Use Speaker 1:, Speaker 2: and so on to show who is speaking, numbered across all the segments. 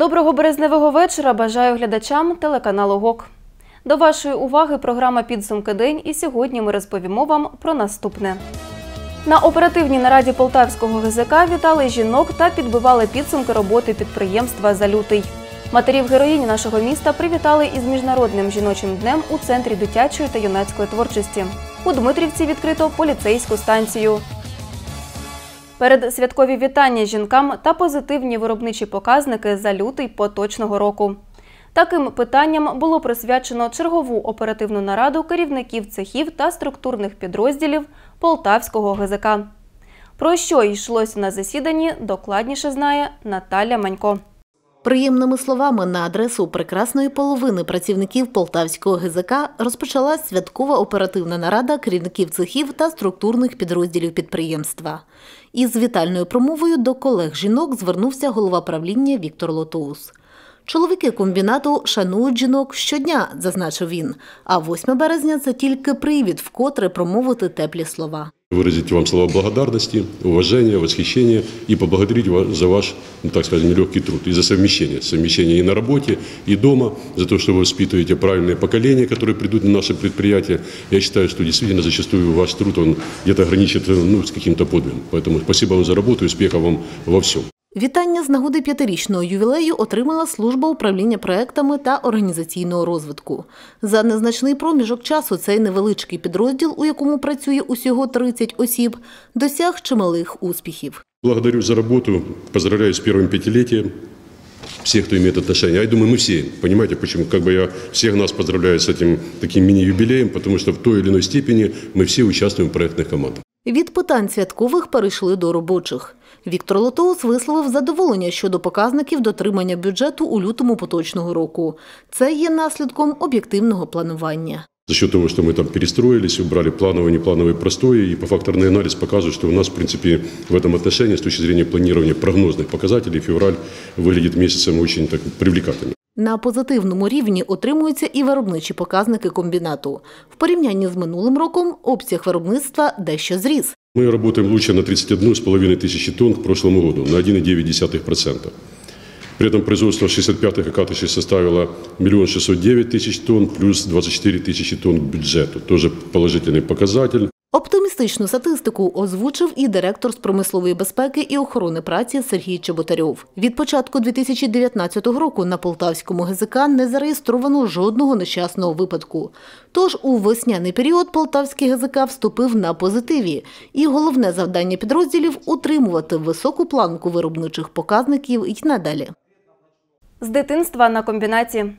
Speaker 1: Доброго березневого вечора бажаю глядачам телеканалу ГОК. До вашої уваги програма Підсумки день і сьогодні ми розповімо вам про наступне. На оперативній нараді Полтавського ГЗК вітали жінок та підбивали підсумки роботи підприємства за лютий. Матерів героїнь нашого міста привітали із міжнародним жіночим днем у центрі дитячої та юнацької творчості. У Дмитрівці відкрито поліцейську станцію. Перед святкові вітання жінкам та позитивні виробничі показники за лютий поточного року. Таким питанням було присвячено чергову оперативну нараду керівників цехів та структурних підрозділів Полтавського ГЗК. Про що йшлося на засіданні, докладніше знає Наталя Манько.
Speaker 2: Приємними словами на адресу прекрасної половини працівників Полтавського ГЗК розпочалась святкова оперативна нарада керівників цехів та структурних підрозділів підприємства. Із вітальною промовою до колег жінок звернувся голова правління Віктор Лотоус. Чоловіки комбінату шанують жінок щодня, зазначив він. А 8 березня це тільки привід вкотре промовити теплі слова.
Speaker 3: Выразить вам слова благодарности, уважения, восхищения и поблагодарить вас за ваш, ну, так скажем, нелегкий труд и за совмещение. Совмещение и на работе, и дома, за то, что вы воспитываете правильные поколения, которые придут на наше предприятие. Я считаю, что действительно зачастую ваш труд, он где-то граничит ну, с каким-то подвигом. Поэтому спасибо вам за работу успехов вам во всем.
Speaker 2: Вітання з нагоди п'ятирічного ювілею отримала служба управління проектами та організаційного розвитку. За незначний проміжок часу цей невеличкий підрозділ, у якому працює усього 30 осіб, досяг чималих успіхів.
Speaker 3: Благодарю за работу, поздравляю с первым пятилетием всех, кто имеет отношение. А я думаю, мы все, понимаете, почему? Как бы я всех нас поздравляю с этим таким мини-юбилеем, потому что в той или иной степени мы все участвуем в проектных командах.
Speaker 2: Від питань святкових перейшли до робочих. Віктор Лотоус висловив задоволення щодо показників дотримання бюджету у лютому поточного року. Це є наслідком об'єктивного планування.
Speaker 3: За счет того, что мы там перестроились, убрали плановый, неплановый, простой, и по факторный анализ показывает, что у нас, в принципе, в этом отношении, с точки зрения планирования прогнозных показателей, февраль выглядит месяцем очень так привлекательным.
Speaker 2: На позитивному рівні отримуються і виробничі показники комбінату. В порівнянні з минулим роком обсяг виробництва дещо зріс.
Speaker 3: Мы работаем лучше на 31,5 тысячи тонн к прошлому году, на 1,9%. При этом производство 65-х и катышей составило 1 609 тысяч тонн, плюс 24 тысячи тонн к бюджету. Тоже положительный показатель.
Speaker 2: Оптимістичну статистику озвучив і директор з промислової безпеки і охорони праці Сергій Чеботарьов. Від початку 2019 року на Полтавському ГЗК не зареєстровано жодного нещасного випадку. Тож у весняний період Полтавський ГЗК вступив на позитиві, і головне завдання підрозділів утримувати високу планку виробничих показників і надалі.
Speaker 1: З дитинства на комбінаті.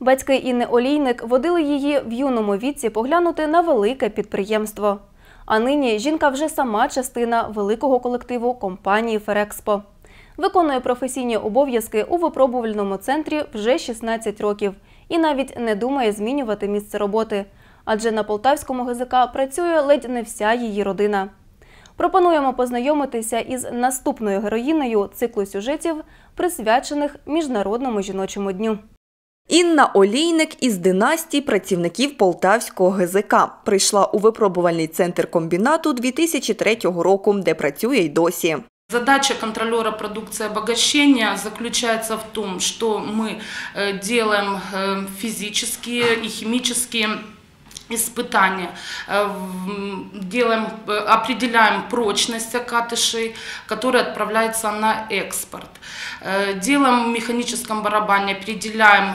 Speaker 1: Батьки Інни Олійник водили її в юному віці поглянути на велике підприємство. А нині жінка вже сама частина великого колективу компанії Ферекспо. Виконує професійні обов'язки у випробувальному центрі вже 16 років і навіть не думає змінювати місце роботи. Адже на полтавському ГЗК працює ледь не вся її родина. Пропонуємо познайомитися із наступною героїнею циклу сюжетів, присвячених Міжнародному жіночому дню.
Speaker 4: Інна Олійник із династії працівників Полтавського ГЗК прийшла у випробувальний центр комбінату 2003 року, де працює й досі.
Speaker 5: Задача контролера продукции обогащения заключается в том, что мы э, делаем э, физические и химические испытания, э, делаем, э, определяем прочность окатышей, которые отправляются на экспорт. Э, Делаем в механическом барабане, определяем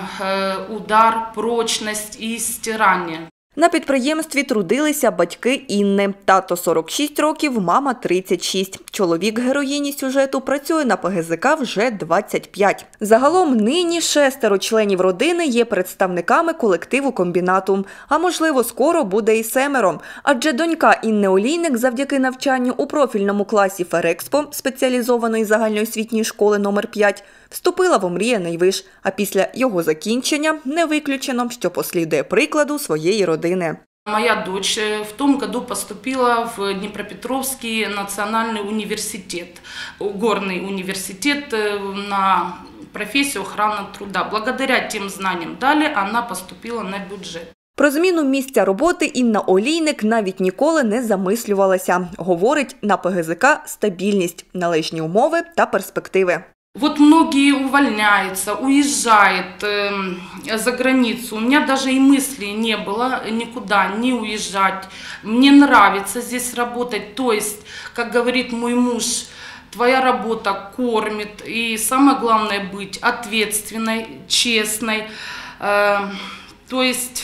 Speaker 5: удар, прочность и стирание.
Speaker 4: На підприємстві трудилися батьки Інни. Тато 46 років, мама 36. Чоловік героїні сюжету працює на ПГЗК вже 25. Загалом нині шестеро членів родини є представниками колективу комбінату. А можливо, скоро буде і семеро. Адже донька Інни Олійник завдяки навчанню у профільному класі Ферекспо спеціалізованої загальноосвітньої школи номер 5 вступила в омріяний виш, а після його закінчення не виключено, що послідує прикладу своєї родини.
Speaker 5: Моя дочь э, в том году поступила в Днепропетровский национальный университет, горный университет э, на профессию охрана труда. Благодаря тем знаниям дали, она поступила на бюджет.
Speaker 4: Про зміну місця роботи Інна Олійник навіть ніколи не замислювалася. Говорить, на ПГЗК стабільність, належні умови та перспективи.
Speaker 5: Вот многие увольняются, уезжают эм, за границу. У меня даже и мысли не было никуда не уезжать. Мне нравится здесь работать. То есть, как говорит мой муж, твоя работа кормит. И самое главное быть ответственной, честной. Э, то есть,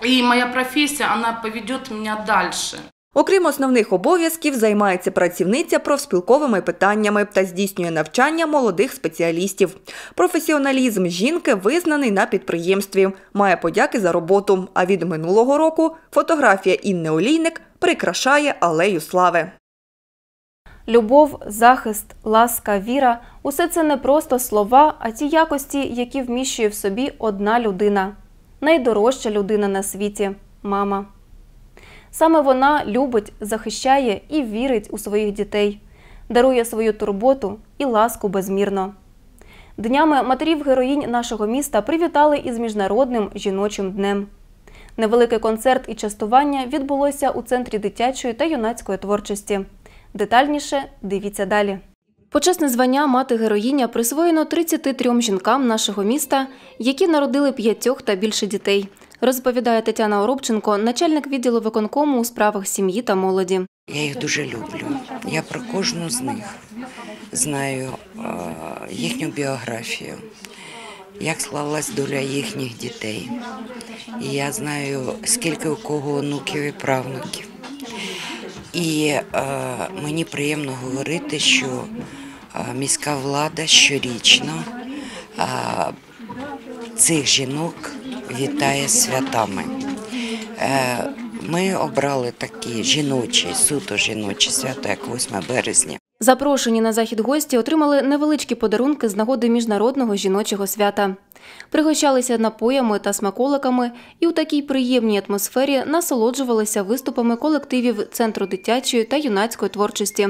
Speaker 5: и моя профессия, она поведет меня дальше.
Speaker 4: Окрім основних обов'язків, займається працівниця профспілковими питаннями та здійснює навчання молодих спеціалістів. Професіоналізм жінки визнаний на підприємстві, має подяки за роботу. А від минулого року фотографія Інни Олійник прикрашає алею слави.
Speaker 1: Любов, захист, ласка, віра усе це не просто слова, а ті якості, які вміщує в собі одна людина найдорожча людина на світі мама. Саме вона любить, захищає і вірить у своїх дітей, дарує свою турботу і ласку безмірно. Днями матерів героїнь нашого міста привітали із Міжнародним жіночим днем. Невеликий концерт і частування відбулося у центрі дитячої та юнацької творчості. Детальніше дивіться далі. Почесне звання мати героїня присвоєно 33 жінкам нашого міста, які народили п'ятьох та більше дітей. Розповідає Тетяна Оробченко, начальник відділу виконкому у справах сім'ї та молоді.
Speaker 6: Я їх дуже люблю. Я про кожну з них знаю е, їхню біографію, як склалась доля їхніх дітей. І я знаю, скільки у кого онуків і правнуків. І е, мені приємно говорити, що е, міська влада щорічно цих жінок вітає святами. Е, Ми обрали такі жіночі, суто жіночі свята, як 8 березня.
Speaker 1: Запрошені на захід гості отримали невеличкі подарунки з нагоди міжнародного жіночого свята. Пригощалися напоями та смаколиками і у такій приємній атмосфері насолоджувалися виступами колективів Центру дитячої та юнацької творчості.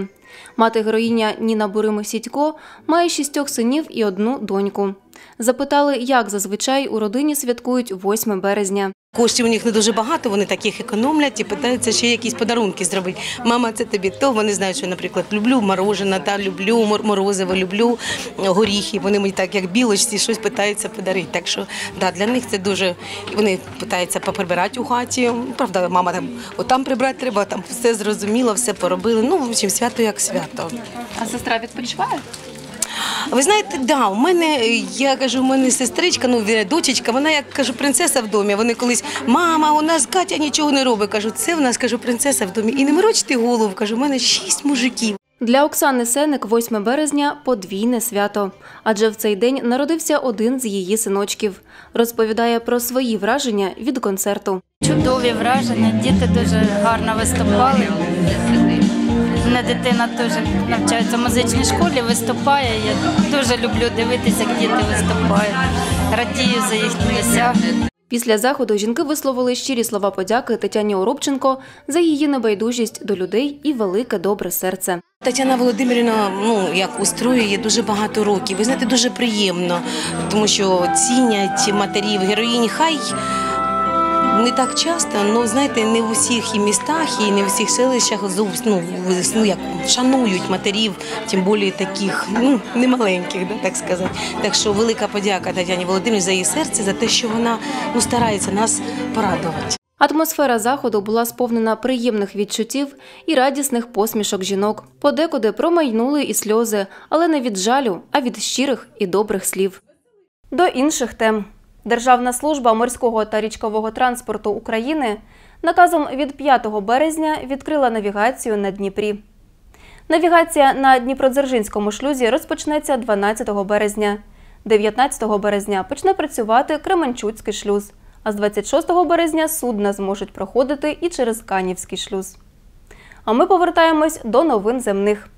Speaker 1: Мати героїня Ніна Буримо Сідько має шістьох синів і одну доньку. Запитали, як зазвичай у родині святкують 8 березня.
Speaker 7: Коштів у них не дуже багато, вони таких економлять і питаються ще якісь подарунки зробити. Мама, це тобі то. Вони знають, що, наприклад, люблю морожене, та люблю мор- морозиво, люблю горіхи. Вони мені так, як білочці, щось питаються подарити. Так що да, для них це дуже. Вони питаються поприбирати у хаті. Правда, мама там отам прибрати треба, там все зрозуміло, все поробили. Ну, в общем, свято як свято.
Speaker 1: А сестра відпочиває?
Speaker 7: Ви знаєте, да, у мене, я кажу, у мене сестричка, ну віря, дочечка, вона як кажу, принцеса в домі. Вони колись, мама, у нас Катя нічого не робить. Кажу, це в нас кажу, принцеса в домі. І не морочте голову, кажу, у мене шість мужиків.
Speaker 1: Для Оксани Сеник 8 березня подвійне свято, адже в цей день народився один з її синочків. Розповідає про свої враження від концерту.
Speaker 8: Чудові враження, діти дуже гарно виступали. Мене дитина теж навчається в музичній школі, виступає. Я дуже люблю дивитися, як діти виступають. Радію за їхні досягнення.
Speaker 1: Після заходу жінки висловили щирі слова подяки Тетяні Оробченко за її небайдужість до людей і велике добре серце.
Speaker 7: Тетяна Володимирівна, ну як устроює дуже багато років. Ви знаєте, дуже приємно, тому що цінять матерів героїні. Хай не так часто, але знаєте, не в усіх і містах, і не в усіх селищах ну, ну, як шанують матерів, тим більше таких, ну не да, так сказати. Так що велика подяка Тетяні Володимирівні за її серце, за те, що вона ну, старається нас порадувати.
Speaker 1: Атмосфера заходу була сповнена приємних відчуттів і радісних посмішок жінок. Подекуди промайнули і сльози, але не від жалю, а від щирих і добрих слів. До інших тем. Державна служба морського та річкового транспорту України наказом від 5 березня відкрила навігацію на Дніпрі. Навігація на Дніпродзержинському шлюзі розпочнеться 12 березня. 19 березня почне працювати Кременчуцький шлюз, а з 26 березня судна зможуть проходити і через Канівський шлюз. А ми повертаємось до новин земних.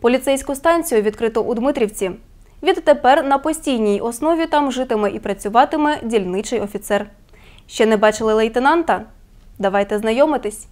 Speaker 1: Поліцейську станцію відкрито у Дмитрівці. Відтепер на постійній основі там житиме і працюватиме дільничий офіцер. Ще не бачили лейтенанта? Давайте знайомитись.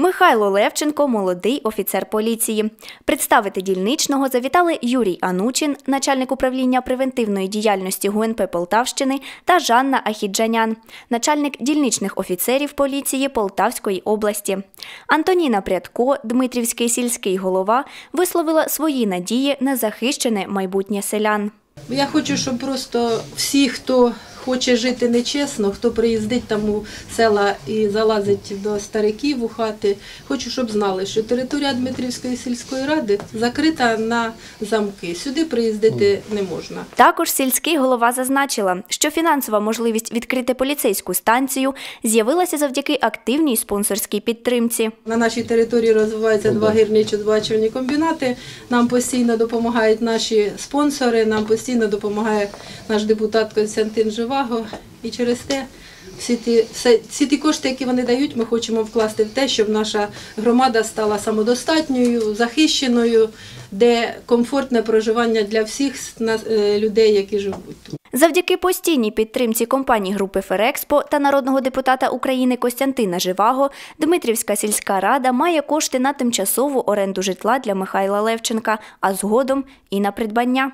Speaker 9: Михайло Левченко молодий офіцер поліції. Представити дільничного завітали Юрій Анучин, начальник управління превентивної діяльності ГУНП Полтавщини, та Жанна Ахіджанян, начальник дільничних офіцерів поліції Полтавської області. Антоніна Прядко, Дмитрівський сільський голова, висловила свої надії на захищене майбутнє селян.
Speaker 10: Я хочу, щоб просто всі, хто хоче жити нечесно, хто приїздить там у села і залазить до стариків у хати, хочу, щоб знали, що територія Дмитрівської сільської ради закрита на замки. Сюди приїздити не можна.
Speaker 9: Також сільський голова зазначила, що фінансова можливість відкрити поліцейську станцію з'явилася завдяки активній спонсорській підтримці.
Speaker 10: На нашій території розвиваються два гірничо-збагачувальні комбінати. Нам постійно допомагають наші спонсори, нам постійно допомагає наш депутат Константин Живаго. І через те всі ті, всі ті кошти, які вони дають, ми хочемо вкласти в те, щоб наша громада стала самодостатньою, захищеною, де комфортне проживання для всіх е, людей, які живуть тут.
Speaker 9: Завдяки постійній підтримці компаній групи Ферекспо та народного депутата України Костянтина Живаго, Дмитрівська сільська рада має кошти на тимчасову оренду житла для Михайла Левченка, а згодом і на придбання.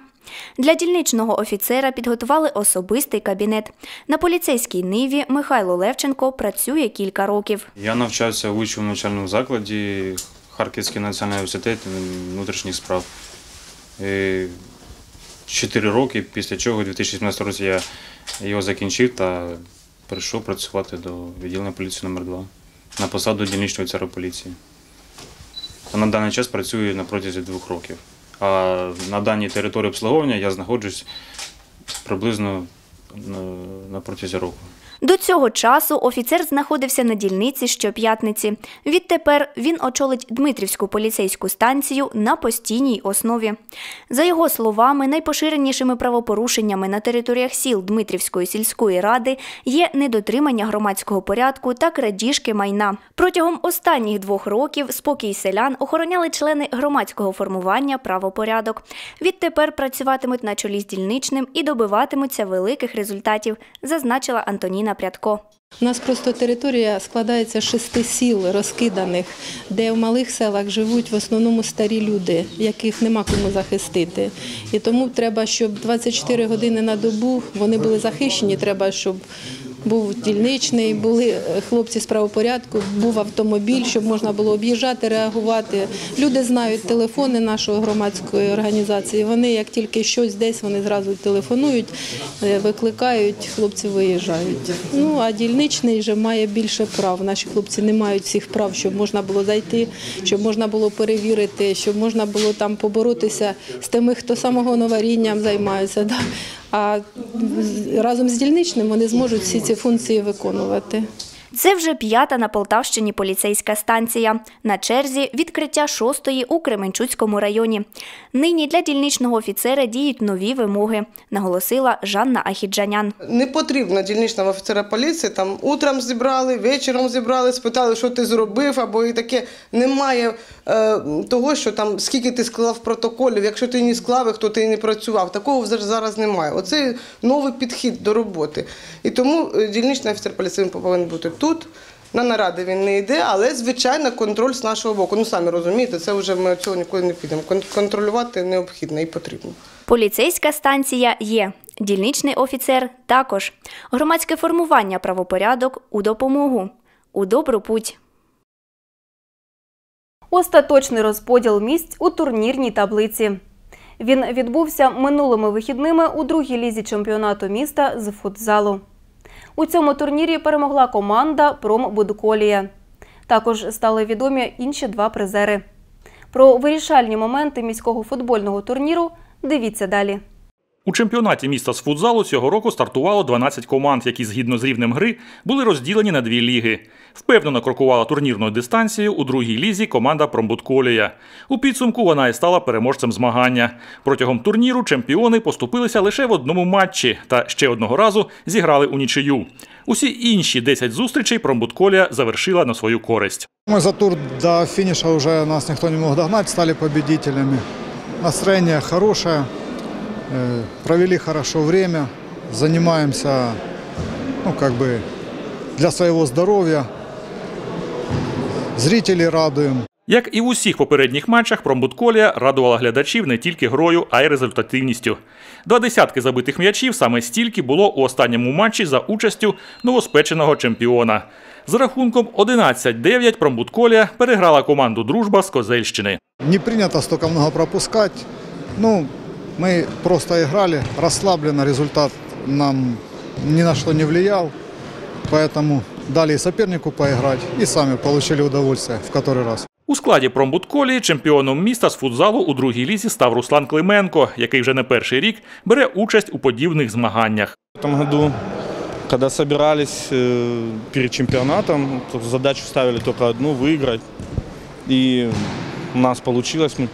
Speaker 9: Для дільничного офіцера підготували особистий кабінет. На поліцейській ниві Михайло Левченко працює кілька років.
Speaker 11: Я навчався у вищому навчальному закладі Харківський національний університет внутрішніх справ. Чотири роки, після чого у 2017 році я його закінчив та прийшов працювати до відділення поліції номер 2 на посаду дільничного офіцера поліції. На даний час працюю протязі двох років. А на даній території обслуговування я знаходжусь приблизно на, протязі року.
Speaker 9: До цього часу офіцер знаходився на дільниці щоп'ятниці. Відтепер він очолить Дмитрівську поліцейську станцію на постійній основі. За його словами, найпоширенішими правопорушеннями на територіях сіл Дмитрівської сільської ради є недотримання громадського порядку та крадіжки майна. Протягом останніх двох років спокій селян охороняли члени громадського формування правопорядок. Відтепер працюватимуть на чолі з дільничним і добиватимуться великих результатів, зазначила Антоніна Прядко.
Speaker 10: У нас просто територія складається з шести сіл розкиданих, де в малих селах живуть в основному старі люди, яких нема кому захистити. І тому треба, щоб 24 години на добу вони були захищені. Треба, щоб був дільничний, були е, хлопці з правопорядку, був автомобіль, щоб можна було об'їжджати, реагувати. Люди знають телефони нашої громадської організації. Вони як тільки щось десь, вони зразу телефонують, е, викликають, хлопці виїжджають. Ну а дільничний вже має більше прав. Наші хлопці не мають всіх прав, щоб можна було зайти, щоб можна було перевірити, щоб можна було там поборотися з тими, хто самогоноварінням займається. А разом з дільничним вони зможуть всі ці функції виконувати.
Speaker 9: Це вже п'ята на Полтавщині поліцейська станція. На черзі відкриття шостої у Кременчуцькому районі. Нині для дільничного офіцера діють нові вимоги, наголосила Жанна Ахіджанян.
Speaker 12: Не потрібно дільничного офіцера поліції там утром зібрали, вечором зібрали, спитали, що ти зробив, або і таке. Немає е, того, що там скільки ти склав протоколів, якщо ти не склав, їх, то ти не працював. Такого зараз немає. Оце новий підхід до роботи. І тому е, дільничний офіцер поліції повинен бути тут. На наради він не йде, але звичайно контроль з нашого боку. Ну самі розумієте, це вже ми цього ніколи не підемо. Контролювати необхідно і потрібно.
Speaker 9: Поліцейська станція є. Дільничний офіцер також. Громадське формування правопорядок у допомогу. У добру путь.
Speaker 1: Остаточний розподіл місць у турнірній таблиці. Він відбувся минулими вихідними у другій лізі чемпіонату міста з футзалу. У цьому турнірі перемогла команда Промбудколія. Також стали відомі інші два призери. Про вирішальні моменти міського футбольного турніру дивіться далі.
Speaker 13: У чемпіонаті міста з футзалу цього року стартувало 12 команд, які згідно з рівнем гри були розділені на дві ліги. Впевнено крокувала турнірною дистанцією у другій лізі команда Промбутколія. У підсумку вона і стала переможцем змагання. Протягом турніру чемпіони поступилися лише в одному матчі та ще одного разу зіграли у нічию. Усі інші 10 зустрічей Промбутколія завершила на свою користь.
Speaker 14: Мы за тур до финиша уже нас никто не мог догнать, стали победителями. Настроение хорошее, э, провели хорошо время, занимаемся, ну, как бы, для своего здоровья. зрителей радуем.
Speaker 13: Як і в усіх попередніх матчах, Промбутколія радувала глядачів не тільки грою, а й результативністю. Два десятки забитих м'ячів саме стільки було у останньому матчі за участю новоспеченого чемпіона. З рахунком 11-9 Промбутколія переграла команду Дружба з Козельщини.
Speaker 14: Не принято столько много пропускать. Ну, мы просто играли расслабленно, результат нам ни на что не влиял. Поэтому дали и сопернику поиграть, и сами получили удовольствие в который раз.
Speaker 13: У складі Промбутколії чемпіоном міста з футзалу у другій лізі став Руслан Клименко, який вже не перший рік бере участь у подібних змаганнях.
Speaker 15: В этом году, когда собирались э, перед чемпионатом, то задачу ставили только одну – выиграть. И у нас получилось. Мы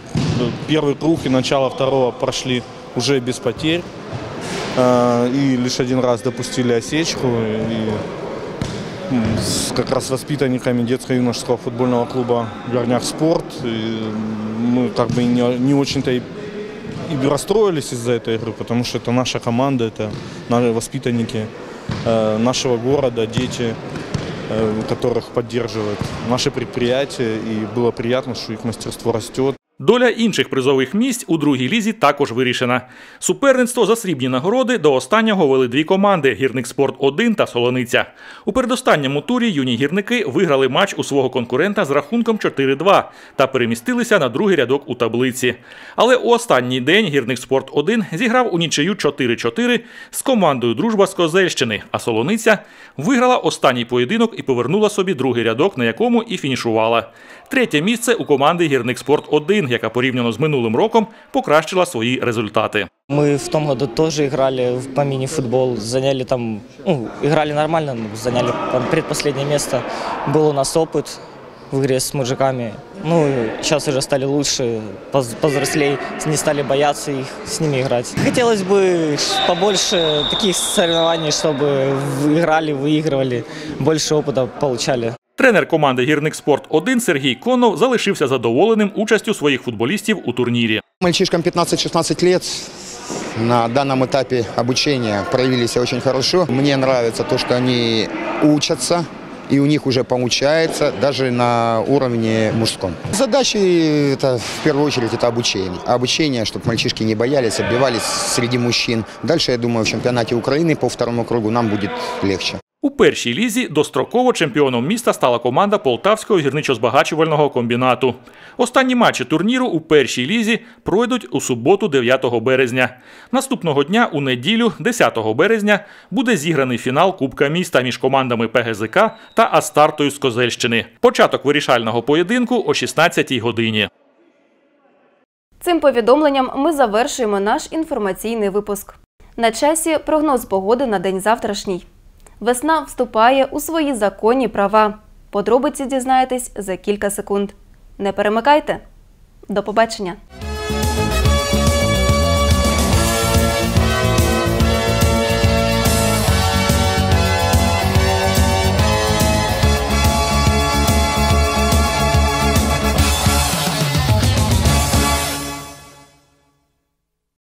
Speaker 15: первый круг и начало второго прошли уже без потерь. Э, И лишь один раз допустили осечку. И как раз воспитанниками детско-юношеского футбольного клуба «Горняк Спорт». И мы как бы не, не очень-то и и расстроились из-за этой игры, потому что это наша команда, это наши воспитанники э, нашего города, дети, э, которых поддерживают наше предприятие. И было приятно, что их мастерство растет.
Speaker 13: Доля інших призових місць у другій лізі також вирішена. Суперництво за срібні нагороди до останнього вели дві команди Гірник Спорт 1 та Солониця. У передостанньому турі юні гірники виграли матч у свого конкурента з рахунком 4-2 та перемістилися на другий рядок у таблиці. Але у останній день Гірник Спорт 1 зіграв у нічию 4-4 з командою Дружба з Козельщини, а Солониця виграла останній поєдинок і повернула собі другий рядок, на якому і фінішувала. Третє місце у команди Гірник Спорт 1 яка порівняно з минулим роком покращила свої результати.
Speaker 16: Мы в том году тоже играли в- по мини-футбол, заняли там, ну, играли нормально, но заняли там предпоследнее место. Был у нас опыт в игре с мужиками. Ну, и сейчас уже стали лучше, поз- повзрослей, не стали бояться их с ними играть. Хотелось бы ш- побольше таких соревнований, чтобы в- играли, выигрывали, больше опыта получали.
Speaker 13: Тренер команди Гірник Спорт 1 Сергій Конов залишився задоволеним участю своїх футболістів у турнірі.
Speaker 17: Мальчишкам 15-16 лет на данном этапе обучения проявили себя очень хорошо. Мне нравится то, что они учатся, и у них уже получается даже на уровне мужском. Задачи это в первую очередь это обучение. Обучение, чтобы мальчишки не боялись, отбивались среди мужчин. Дальше, я думаю, в чемпионате Украины по второму кругу нам будет легче.
Speaker 13: У першій лізі достроково чемпіоном міста стала команда Полтавського гірничо-збагачувального комбінату. Останні матчі турніру у першій лізі пройдуть у суботу 9 березня. Наступного дня у неділю, 10 березня, буде зіграний фінал Кубка міста між командами ПГЗК та Астартою з Козельщини. Початок вирішального поєдинку о 16-й годині.
Speaker 1: Цим повідомленням ми завершуємо наш інформаційний випуск. На часі прогноз погоди на день завтрашній. Весна вступає у свої законні права. Подробиці дізнаєтесь за кілька секунд. Не перемикайте. До побачення!